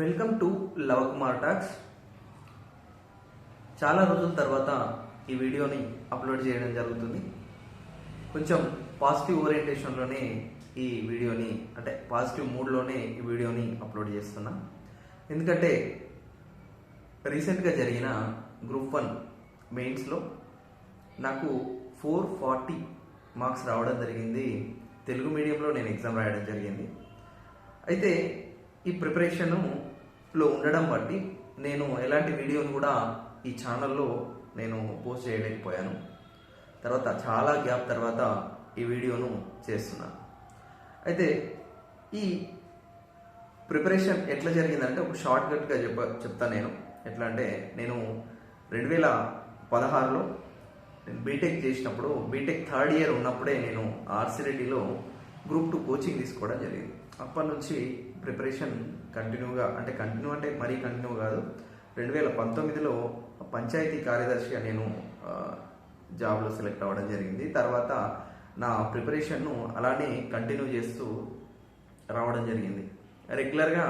Welcome to Lavakumar talks. చాలా రోజుల తర్వాత ఈ వీడియోని అప్లోడ్ చేయడం జరుగుతుంది. కొంచెం పాజిటివ్ ఓరియంటేషన్లోనే ఈ వీడియోని అంటే పాజిటివ్ మూడ్లోనే ఈ వీడియోని అప్లోడ్ చేస్తున్నా. ఎందుకంటే రీసెంట్గా జరిగిన గ్రూప్ వన్ మెయిన్స్లో నాకు ఫోర్ ఫార్టీ మార్క్స్ రావడం జరిగింది. తెలుగు మీడియంలో నేను ఎగ్జామ్ రాయడం జరిగింది. అయితే ఈ లో ఉండడం బట్టి నేను ఎలాంటి వీడియోని కూడా ఈ ఛానల్లో నేను పోస్ట్ చేయలేకపోయాను. తర్వాత చాలా గ్యాప్ తర్వాత ఈ వీడియోను చేస్తున్నాను అయితే ఈ ప్రిపరేషన్ ఎట్లా జరిగిందంటే ఒక షార్ట్ కట్గా చెప్ప చెప్తాను నేను. ఎట్లా అంటే నేను రెండు వేల పదహారులో నేను బీటెక్ చేసినప్పుడు బీటెక్ థర్డ్ ఇయర్ ఉన్నప్పుడే నేను ఆర్సిరెడ్డిలో గ్రూప్ టూ కోచింగ్ తీసుకోవడం జరిగింది. అప్పటి నుంచి ప్రిపరేషన్ కంటిన్యూగా అంటే కంటిన్యూ అంటే మరీ కంటిన్యూ కాదు. రెండు వేల పంతొమ్మిదిలో పంచాయతీ కార్యదర్శిగా నేను జాబ్లో సెలెక్ట్ అవ్వడం జరిగింది. తర్వాత నా ప్రిపరేషన్ను అలానే కంటిన్యూ చేస్తూ రావడం జరిగింది. రెగ్యులర్గా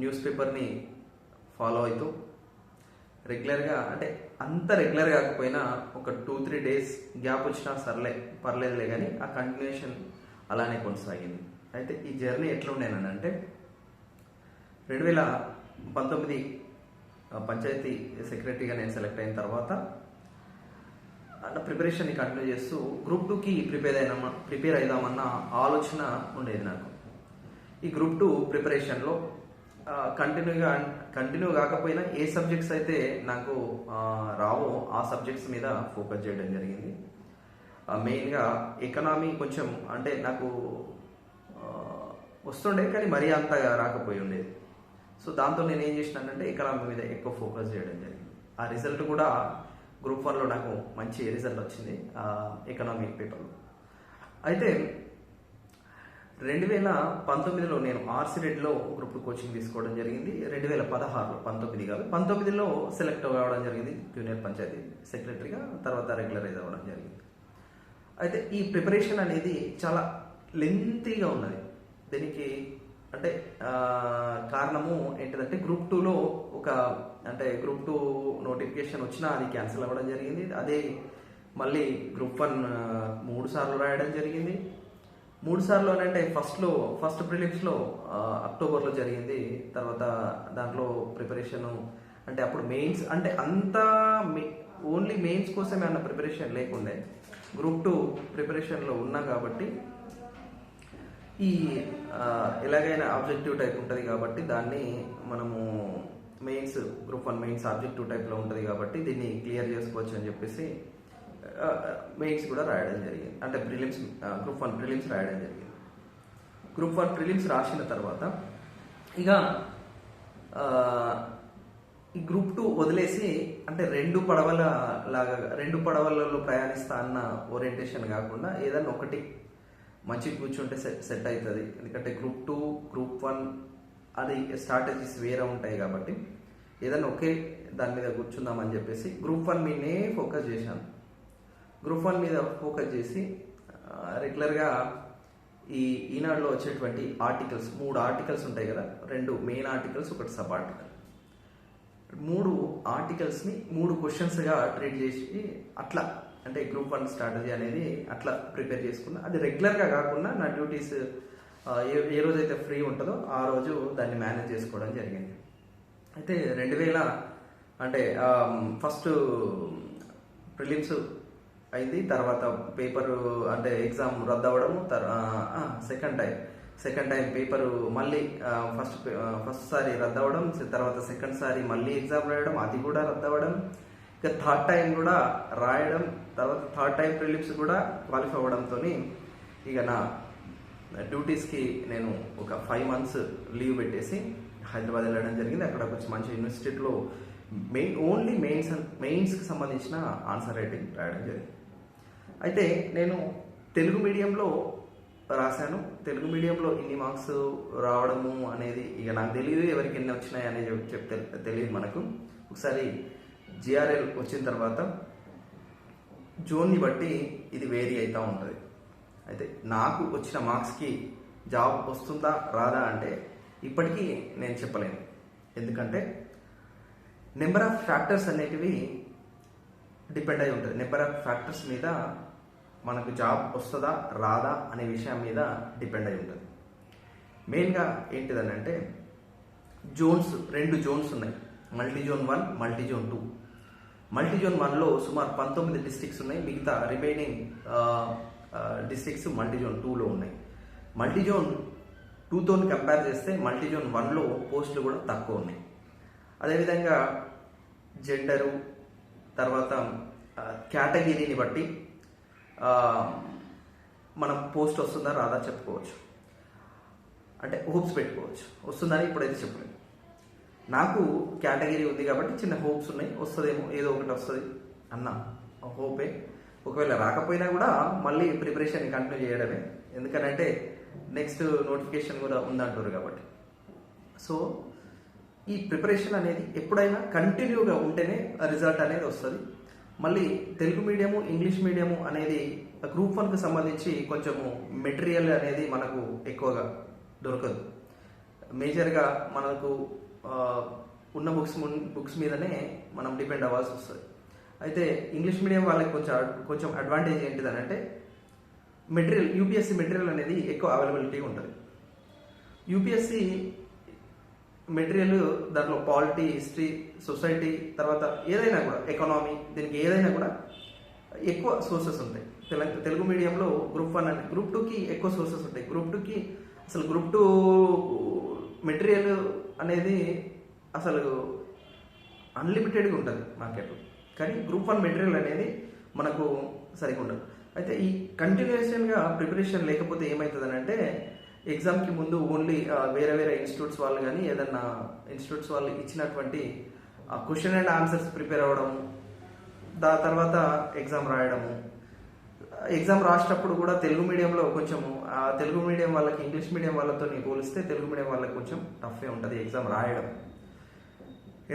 న్యూస్ పేపర్ని ఫాలో అవుతూ రెగ్యులర్గా అంటే అంత రెగ్యులర్ కాకపోయినా ఒక టూ త్రీ డేస్ గ్యాప్ వచ్చినా సర్లే పర్లేదులే కానీ ఆ కంటిన్యూషన్ అలానే కొనసాగింది. అయితే ఈ జర్నీ ఎట్లా ఉండేనంటే రెండు వేల పంతొమ్మిది పంచాయతీ సెక్రటరీగా నేను సెలెక్ట్ అయిన తర్వాత నా ప్రిపరేషన్ని కంటిన్యూ చేస్తూ గ్రూప్ టూకి ప్రిపేర్ అయినా ప్రిపేర్ అయిదామన్న ఆలోచన ఉండేది నాకు. ఈ గ్రూప్ టూ ప్రిపరేషన్లో కంటిన్యూగా కంటిన్యూ కాకపోయినా ఏ సబ్జెక్ట్స్ అయితే నాకు రావో ఆ సబ్జెక్ట్స్ మీద ఫోకస్ చేయడం జరిగింది. మెయిన్గా ఎకనామీ కొంచెం అంటే నాకు వస్తుండే కానీ మరీ అంతగా రాకపోయి ఉండేది. సో దాంతో నేను ఏం చేసినానంటే ఎకనామిక్ మీద ఎక్కువ ఫోకస్ చేయడం జరిగింది. ఆ రిజల్ట్ కూడా గ్రూప్ వన్లో నాకు మంచి రిజల్ట్ వచ్చింది ఎకనామిక్ పేపర్లో. అయితే రెండు వేల పంతొమ్మిదిలో నేను ఆర్సిరెడ్లో గ్రూప్ కోచింగ్ తీసుకోవడం జరిగింది. రెండు వేల పదహారులో పంతొమ్మిది కాదు పంతొమ్మిదిలో సెలెక్ట్ కావడం జరిగింది. జూనియర్ పంచాయతీ సెక్రటరీగా తర్వాత రెగ్యులరైజ్ అవ్వడం జరిగింది. అయితే ఈ ప్రిపరేషన్ అనేది చాలా లెంతీగా ఉన్నది. దీనికి అంటే కారణము ఏంటిదంటే గ్రూప్ టూలో ఒక అంటే గ్రూప్ టూ నోటిఫికేషన్ వచ్చినా అది క్యాన్సిల్ అవ్వడం జరిగింది. అదే మళ్ళీ గ్రూప్ వన్ మూడు సార్లు రాయడం జరిగింది. మూడు సార్లు అని అంటే ఫస్ట్లో ఫస్ట్ ప్రిలిమ్స్లో అక్టోబర్లో జరిగింది. తర్వాత దాంట్లో ప్రిపరేషన్ అంటే అప్పుడు మెయిన్స్ అంటే అంతా ఓన్లీ మెయిన్స్ కోసమే అన్న ప్రిపరేషన్ లేకుండే. గ్రూప్ టూ ప్రిపరేషన్లో ఉన్నా కాబట్టి ఈ ఎలాగైనా ఆబ్జెక్టివ్ టైప్ ఉంటుంది కాబట్టి దాన్ని మనము mains group one mains objective టైప్లో ఉంటుంది కాబట్టి దీన్ని క్లియర్ చేసుకోవచ్చు అని చెప్పేసి మెయిన్స్ కూడా రాయడం జరిగింది. అంటే ప్రిలిమ్స్ గ్రూప్ వన్ ప్రిలిమ్స్ రాయడం జరిగింది. గ్రూప్ వన్ ప్రిలిమ్స్ రాసిన తర్వాత ఇక ఈ గ్రూప్ టూ వదిలేసి అంటే రెండు పడవల లాగా రెండు పడవలలో ప్రయాణిస్తా అన్న ఓరియంటేషన్ కాకుండా ఏదన్నా ఒకటి మంచి కూర్చుంటే సెట్ సెట్ అవుతుంది ఎందుకంటే గ్రూప్ టూ గ్రూప్ వన్ అది స్ట్రాటజీస్ వేరే ఉంటాయి కాబట్టి ఏదైనా ఒకే దాని మీద కూర్చుందామని చెప్పేసి గ్రూప్ వన్ మీదనే ఫోకస్ చేశాను. గ్రూప్ వన్ మీద ఫోకస్ చేసి రెగ్యులర్గా ఈ ఈనాడులో వచ్చేటువంటి ఆర్టికల్స్ మూడు ఆర్టికల్స్ ఉంటాయి కదా రెండు మెయిన్ ఆర్టికల్స్ ఒకటి సబ్ ఆర్టికల్ మూడు ఆర్టికల్స్ని మూడు క్వశ్చన్స్గా ట్రీట్ చేసి అట్లా అంటే గ్రూప్ వన్ స్ట్రాటజీ అనేది అట్లా ప్రిపేర్ చేసుకున్నా. అది రెగ్యులర్గా కాకుండా నా డ్యూటీస్ ఏ ఏ రోజైతే ఫ్రీ ఉంటుందో ఆ రోజు దాన్ని మేనేజ్ చేసుకోవడం జరిగింది. అయితే రెండు వేల అంటే ఫస్ట్ ప్రిలిమ్స్ అయింది. తర్వాత పేపరు అంటే ఎగ్జామ్ రద్దు అవ్వడం second time second time paper మళ్ళీ ఫస్ట్ ఫస్ట్ సారి రద్దు అవ్వడం తర్వాత సెకండ్ సారి మళ్ళీ ఎగ్జామ్ రాయడం అది కూడా రద్దు అవ్వడం. ఇక థర్డ్ టైం కూడా రాయడం తర్వాత థర్డ్ టైం ప్రిలిమ్స్ కూడా క్వాలిఫై అవ్వడంతో ఇక నా డ్యూటీస్కి నేను ఒక ఫైవ్ మంత్స్ లీవ్ పెట్టేసి హైదరాబాద్ వెళ్ళడం జరిగింది. అక్కడ కొంచెం మంచి యూనివర్సిటీలో మెయిన్ ఓన్లీ మెయిన్స్ మెయిన్స్కి సంబంధించిన ఆన్సర్ రైటింగ్ రాయడం జరిగింది. అయితే నేను తెలుగు మీడియంలో రాశాను. తెలుగు మీడియంలో ఇన్ని మార్క్స్ రావడము అనేది ఇక నాకు తెలియదు ఎవరికి ఎన్ని వచ్చినాయి అనేది చెప్తే తెలియదు మనకు. ఒకసారి జిఆర్ఎల్ వచ్చిన తర్వాత జోన్ని బట్టి ఇది వేరీ అవుతూ ఉంటుంది. అయితే నాకు వచ్చిన మార్క్స్కి జాబ్ వస్తుందా రాదా అంటే ఇప్పటికీ నేను చెప్పలేను. ఎందుకంటే నెంబర్ ఆఫ్ ఫ్యాక్టర్స్ అనేటివి డిపెండ్ అయి ఉంటుంది. నెంబర్ ఆఫ్ ఫ్యాక్టర్స్ మీద మనకు జాబ్ వస్తుందా రాదా అనే విషయం మీద డిపెండ్ అయి ఉంటుంది. మెయిన్గా ఏంటిదని అంటే జోన్స్ రెండు జోన్స్ ఉన్నాయి. Multi zone one multi zone two. Multi zone వన్లో సుమారు పంతొమ్మిది డిస్ట్రిక్ట్స్ ఉన్నాయి. మిగతా రిమైనింగ్ డిస్ట్రిక్ట్స్ మల్టీ జోన్ టూలో ఉన్నాయి. మల్టీ జోన్ టూతో కంపేర్ చేస్తే మల్టీ జోన్ వన్లో పోస్టులు కూడా తక్కువ ఉన్నాయి. అదేవిధంగా జెండరు తర్వాత కేటగిరీని బట్టి మనం పోస్ట్ వస్తుందా రాదా చెప్పుకోవచ్చు. అంటే హోప్స్ పెట్టుకోవచ్చు. వస్తుందని ఇప్పుడైతే చెప్పలేదు నాకు కేటగిరీ ఉంది కాబట్టి చిన్న హోప్స్ ఉన్నాయి. వస్తుందేమో ఏదో ఒకటి వస్తుంది అన్న. హోపే. ఒకవేళ రాకపోయినా కూడా మళ్ళీ ప్రిపరేషన్ కంటిన్యూ చేయడమే. ఎందుకనంటే నెక్స్ట్ నోటిఫికేషన్ కూడా ఉందంటారు కాబట్టి. సో ఈ ప్రిపరేషన్ అనేది ఎప్పుడైనా కంటిన్యూగా ఉంటేనే రిజల్ట్ అనేది వస్తుంది. మళ్ళీ తెలుగు మీడియము ఇంగ్లీష్ మీడియము అనేది గ్రూప్ వన్కి సంబంధించి కొంచెము మెటీరియల్ అనేది మనకు ఎక్కువగా దొరకదు. మేజర్గా మనకు ఉన్న బుక్స్ బుక్స్ మీదనే మనం డిపెండ్ అవ్వాల్సి వస్తుంది. అయితే ఇంగ్లీష్ మీడియం వాళ్ళకి కొంచెం కొంచెం అడ్వాంటేజ్ ఏంటిదనంటే మెటీరియల్ యూపీఎస్సీ మెటీరియల్ అనేది ఎక్కువ అవైలబిలిటీ ఉంటుంది. యూపీఎస్సీ మెటీరియల్ దాంట్లో పాలిటీ హిస్టరీ సొసైటీ తర్వాత ఏదైనా కూడా ఎకనామీ దీనికి ఏదైనా కూడా ఎక్కువ సోర్సెస్ ఉంటాయి. తెలంగాణ తెలుగు మీడియంలో గ్రూప్ వన్ అంటే గ్రూప్ టూకి ఎక్కువ సోర్సెస్ ఉంటాయి. గ్రూప్ టూకి అసలు గ్రూప్ టూ మెటీరియల్ అనేది అసలు అన్లిమిటెడ్గా ఉంటుంది మార్కెట్లో కానీ గ్రూప్ వన్ మెటీరియల్ అనేది మనకు సరిగా ఉండదు. అయితే ఈ కంటిన్యూషన్గా ప్రిపరేషన్ లేకపోతే ఏమవుతుందంటే ఎగ్జామ్కి ముందు ఓన్లీ వేరే వేరే ఇన్స్టిట్యూట్స్ వాళ్ళు కానీ ఏదన్నా ఇన్స్టిట్యూట్స్ వాళ్ళు ఇచ్చినటువంటి క్వశ్చన్ అండ్ ఆన్సర్స్ ప్రిపేర్ అవ్వడం దా తర్వాత ఎగ్జామ్ రాయడము. ఎగ్జామ్ రాసేటప్పుడు కూడా తెలుగు మీడియంలో కొంచెం తెలుగు మీడియం వాళ్ళకి ఇంగ్లీష్ మీడియం వాళ్ళతో పోలిస్తే తెలుగు మీడియం వాళ్ళకి కొంచెం టఫే ఉంటుంది ఎగ్జామ్ రాయడం.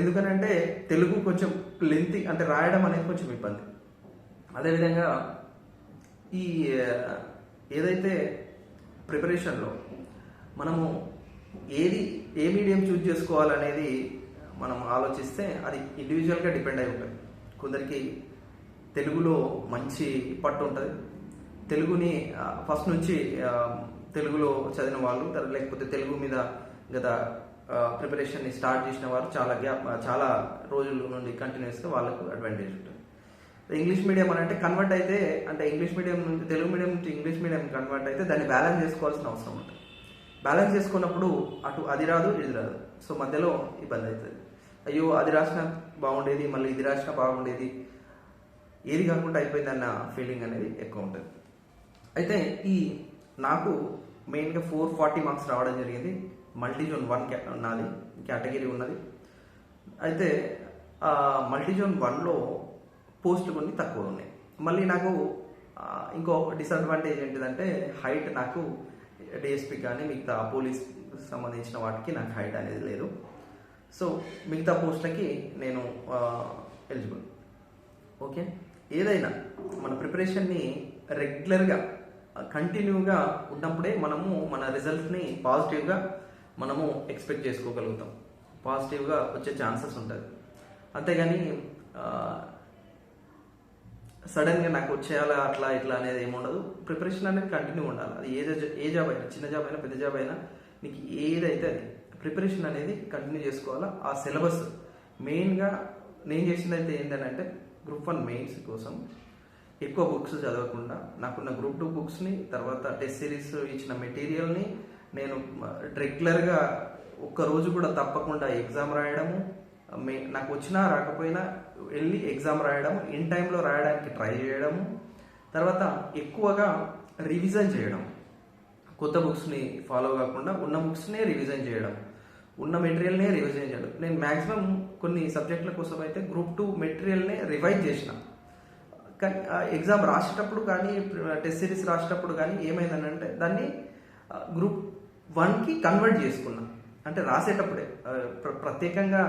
ఎందుకనంటే తెలుగు కొంచెం లెంతి అంటే రాయడం అనేది కొంచెం ఇబ్బంది. అదేవిధంగా ఈ ఏదైతే ప్రిపరేషన్లో మనము ఏది ఏ మీడియం చూజ్ చేసుకోవాలనేది మనం ఆలోచిస్తే అది ఇండివిజువల్గా డిపెండ్ అయి ఉంటుంది. కొందరికి తెలుగులో మంచి పట్టు ఉంటుంది తెలుగుని ఫస్ట్ నుంచి తెలుగులో చదివిన వాళ్ళు లేకపోతే తెలుగు మీద గత ప్రిపరేషన్ని స్టార్ట్ చేసిన వారు చాలా గ్యాప్ చాలా రోజుల నుండి కంటిన్యూస్గా వాళ్ళకు అడ్వాంటేజ్ ఉంటుంది. ఇంగ్లీష్ మీడియం అని అంటే కన్వర్ట్ అయితే అంటే ఇంగ్లీష్ మీడియం నుంచి తెలుగు మీడియం నుంచి ఇంగ్లీష్ మీడియం కన్వర్ట్ అయితే దాన్ని బ్యాలెన్స్ చేసుకోవాల్సిన అవసరం ఉంటుంది. బ్యాలెన్స్ చేసుకున్నప్పుడు అటు అది రాదు ఇది రాదు. సో మధ్యలో ఇబ్బంది అవుతుంది. అయ్యో అది రాసిన బాగుండేది మళ్ళీ ఇది రాసిన బాగుండేది. ఏది కాకుండా అయిపోయిందన్న ఫీలింగ్ అనేది ఎక్కువ ఉంటుంది. అయితే ఈ నాకు మెయిన్గా ఫోర్ ఫార్టీ మార్క్స్ రావడం జరిగింది. మల్టీ జోన్ వన్ క్యా నాది కేటగిరీ ఉన్నది. అయితే మల్టీ జోన్ వన్లో పోస్టులు కొన్ని తక్కువ ఉన్నాయి. మళ్ళీ నాకు ఇంకో డిసడ్వాంటేజ్ ఏంటిదంటే హైట్ నాకు డిఎస్పి కానీ మిగతా పోలీస్ సంబంధించిన వాటికి నాకు హైట్ అనేది లేదు. సో మిగతా పోస్టులకి నేను ఎలిజిబుల్ ఓకే ఏదైనా మన ప్రిపరేషన్ని రెగ్యులర్గా కంటిన్యూగా ఉన్నప్పుడే మనము మన రిజల్ట్ని పాజిటివ్గా మనము ఎక్స్పెక్ట్ చేసుకోగలుగుతాం. పాజిటివ్గా వచ్చే ఛాన్సెస్ ఉంటుంది అంతేగాని సడన్గా నాకు వచ్చేయాలా అట్లా ఇట్లా అనేది ఏమి ఉండదు. ప్రిపరేషన్ అనేది కంటిన్యూ ఉండాలి. అది ఏ ఏ జాబ్ అయినా చిన్న జాబ్ అయినా పెద్ద జాబ్ అయినా నీకు ఏదైతే అది ప్రిపరేషన్ అనేది కంటిన్యూ చేసుకోవాలా. ఆ సిలబస్ మెయిన్గా నేను చేసింది అయితే ఏంటంటే గ్రూప్ వన్ మెయిన్స్ కోసం ఎక్కువ బుక్స్ చదవకుండా నాకున్న గ్రూప్ టూ బుక్స్ని తర్వాత టెస్ట్ సిరీస్ ఇచ్చిన మెటీరియల్ని నేను రెగ్యులర్గా ఒక్క రోజు కూడా తప్పకుండా ఎగ్జామ్ రాయడము మే నాకు వచ్చినా రాకపోయినా వెళ్ళి ఎగ్జామ్ రాయడం ఇన్ టైంలో రాయడానికి ట్రై చేయడము తర్వాత ఎక్కువగా రివిజన్ చేయడం. కొత్త బుక్స్ని ఫాలో కాకుండా ఉన్న బుక్స్నే రివిజన్ చేయడం. ఉన్న మెటీరియల్నే రివిజన్ చేయడం. నేను మ్యాక్సిమం కొన్ని సబ్జెక్టుల కోసం అయితే గ్రూప్ టూ మెటీరియల్నే రివైజ్ చేసిన. కానీ ఎగ్జామ్ రాసేటప్పుడు కానీ టెస్ట్ సిరీస్ రాసేటప్పుడు కానీ ఏమైందనంటే దాన్ని గ్రూప్ వన్కి కన్వర్ట్ చేసుకున్నా. అంటే రాసేటప్పుడే ప్ర- ప్రత్యేకంగా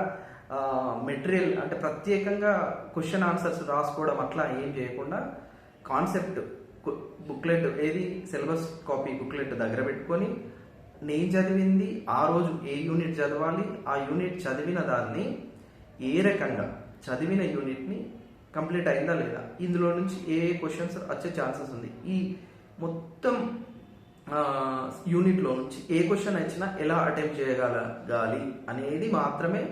మెటీరియల్ అంటే ప్రత్యేకంగా క్వశ్చన్ ఆన్సర్స్ రాసుకోవడం అట్లా ఏం చేయకుండా కాన్సెప్ట్ బుక్లెట్ ఏది సిలబస్ కాపీ బుక్లెట్ దగ్గర పెట్టుకొని నేను చదివింది ఆ రోజు ఏ యూనిట్ చదవాలి ఆ యూనిట్ చదివిన దాన్ని ఏ రకంగా చదివిన యూనిట్ని కంప్లీట్ అయిందా లేదా? ఇందులో నుంచి ఏ క్వశ్చన్స్ వచ్చే ఛాన్సెస్ ఉంది? ఈ మొత్తం యూనిట్లో నుంచి ఏ క్వశ్చన్ వచ్చినా ఎలా అటెంప్ట్ చేయగలగాలి అనేది మాత్రమే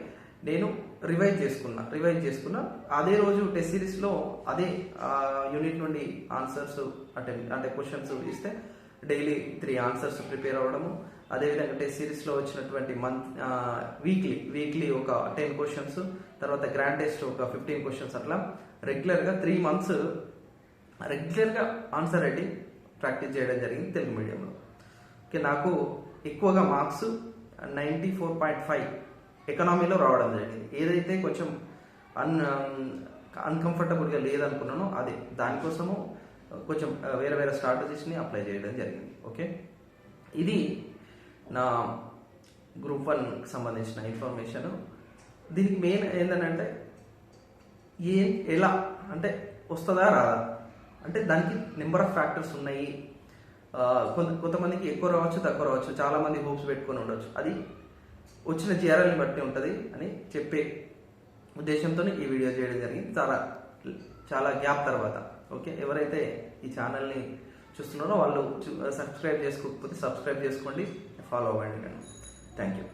నేను రివైజ్ చేసుకున్నా. రివైజ్ చేసుకున్నా. అదే రోజు టెస్ట్ సిరీస్లో అదే యూనిట్ నుండి ఆన్సర్స్ అటెంప్ట్ అంటే క్వశ్చన్స్ ఇస్తే డైలీ త్రీ ఆన్సర్స్ ప్రిపేర్ అవ్వడము అదేవిధంగా టెస్ట్ సిరీస్లో వచ్చినటువంటి మంత్ వీక్లీ వీక్లీ ఒక టెన్ క్వశ్చన్స్ తర్వాత గ్రాండ్ టెస్ట్ ఒక ఫిఫ్టీన్ క్వశ్చన్స్ అట్లా రెగ్యులర్గా త్రీ మంత్స్ రెగ్యులర్గా ఆన్సర్ రెడ్డి ప్రాక్టీస్ చేయడం జరిగింది తెలుగు మీడియంలో ఓకే నాకు ఎక్కువగా marks ninety four point five ఎకనామీలో రావడం జరిగింది. ఏదైతే కొంచెం అన్ అన్కంఫర్టబుల్గా um, లేదనుకున్నానో అదే దానికోసము కొంచెం వేరే వేరే స్ట్రాటజీస్ని అప్లై చేయడం జరిగింది. ఓకే? ఇది నా గ్రూప్ వన్కి సంబంధించిన ఇన్ఫర్మేషన్. దీనికి మెయిన్ ఏంటంటే ఏ ఎలా అంటే వస్తుందా రాదా? అంటే దానికి నెంబర్ ఆఫ్ ఫ్యాక్టర్స్ ఉన్నాయి. కొంత కొంతమందికి ఎక్కువ రావచ్చు తక్కువ రావచ్చు. చాలామంది హోప్స్ పెట్టుకొని ఉండొచ్చు. అది వచ్చిన జీఆర్ఎల్ని బట్టి ఉంటుంది అని చెప్పే ఉద్దేశంతో ఈ వీడియో చేయడం జరిగింది. చాలా చాలా గ్యాప్ తర్వాత ఓకే? ఎవరైతే ఈ ఛానల్ని చూస్తున్నారో వాళ్ళు సబ్స్క్రైబ్ చేసుకోకపోతే సబ్స్క్రైబ్ చేసుకోండి. ఫాలో అవ్వండి నేను థ్యాంక్ యూ